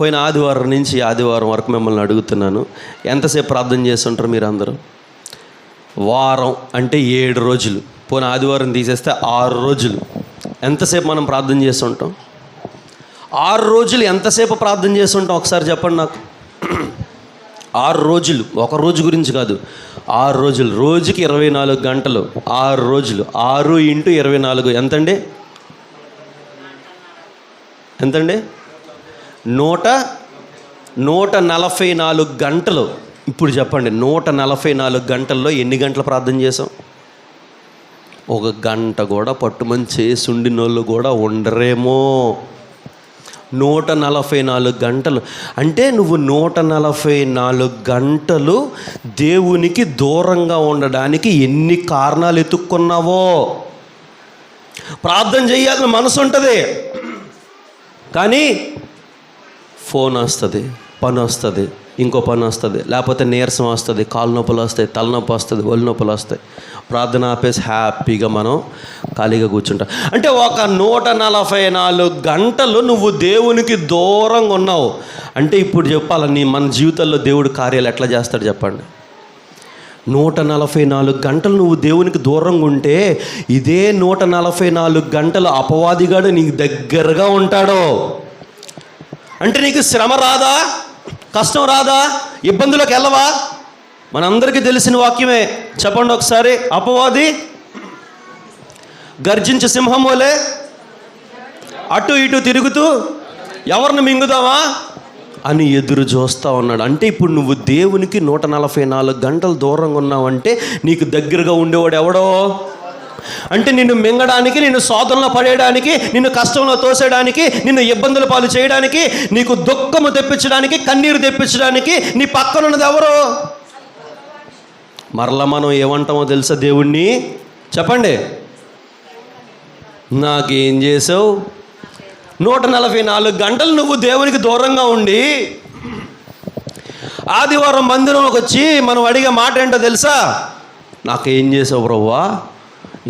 పోయిన ఆదివారం నుంచి ఆదివారం వరకు మిమ్మల్ని అడుగుతున్నాను. ఎంతసేపు ప్రార్థన చేస్తుంటారు మీరు అందరూ వారం అంటే ఏడు రోజులు. పోయిన ఆదివారం తీసేస్తే ఆరు రోజులు. ఎంతసేపు మనం ప్రార్థన చేస్తుంటాం? ఆరు రోజులు ఎంతసేపు ప్రార్థన చేస్తుంటాం? ఒకసారి చెప్పండి నాకు. ఆరు రోజులు. ఒక రోజు గురించి కాదు. ఆరు రోజులు. రోజుకి ఇరవై నాలుగు గంటలు. ఆరు రోజులు. ఆరు ఇంటూ ఇరవై నాలుగు. ఎంతండి? ఎంతండి? నూట నూట నలభై నాలుగు గంటలు. ఇప్పుడు చెప్పండి నూట నలభై నాలుగు గంటల్లో ఎన్ని గంటలు ప్రార్థన చేసాం ఒక గంట కూడా పట్టుమని చేసి వాళ్ళు కూడా ఉండరేమో. నూట నలభై నాలుగు గంటలు. అంటే నువ్వు నూట నలభై నాలుగు గంటలు దేవునికి దూరంగా ఉండడానికి ఎన్ని కారణాలు ఎత్తుక్కున్నావో? ప్రార్థన చేయాలని మనసు ఉంటుంది కానీ ఫోన్ వస్తుంది పని వస్తుంది ఇంకో పని వస్తుంది లేకపోతే నీరసం వస్తుంది కాలు నొప్పులు వస్తాయి తలనొప్పి వస్తుంది ఒళ్ళు నొప్పులు వస్తాయి. ప్రార్థన ఆపేసి హ్యాపీగా మనం ఖాళీగా కూర్చుంటాం. అంటే ఒక నూట నలభై నాలుగు గంటలు నువ్వు దేవునికి దూరంగా ఉన్నావు. అంటే ఇప్పుడు చెప్పాలి నీ మన జీవితంలో దేవుడు కార్యాలు ఎట్లా చేస్తాడు చెప్పండి. నూట నలభై నాలుగు గంటలు నువ్వు దేవునికి దూరంగా ఉంటే ఇదే నూట నలభై నాలుగు గంటలు అపవాదిగాడు నీకు దగ్గరగా ఉంటాడో. అంటే నీకు శ్రమ రాదా? కష్టం రాదా? ఇబ్బందులకు వెళ్ళవా? మనందరికీ తెలిసిన వాక్యమే. చెప్పండి ఒకసారి. అపవాది గర్జించే సింహం వలే అటు ఇటు తిరుగుతూ ఎవరిని మింగుదామా? అని ఎదురు చూస్తూ ఉన్నాడు. అంటే ఇప్పుడు నువ్వు దేవునికి నూట నలభై నాలుగు గంటలు దూరంగా ఉన్నావంటే నీకు దగ్గరగా ఉండేవాడు ఎవడో? అంటే నిన్ను మింగడానికి నిన్ను శోధనలో పడేయడానికి నిన్ను కష్టంలో తోసేయడానికి నిన్ను ఇబ్బందుల పాలు చేయడానికి నీకు దుఃఖము తెప్పించడానికి కన్నీరు తెప్పించడానికి నీ పక్కన ఉన్నది ఎవరు? మరలా మనం ఏమంటామో తెలుసా దేవుణ్ణి? చెప్పండి. నాకేం చేసావు నూట నలభై నాలుగు గంటలు నువ్వు దేవునికి దూరంగా ఉండి ఆదివారం మందిరంలోకి వచ్చి మనం అడిగే మాట ఏంటో తెలుసా? నాకేం చేసావు ప్రవ్వా?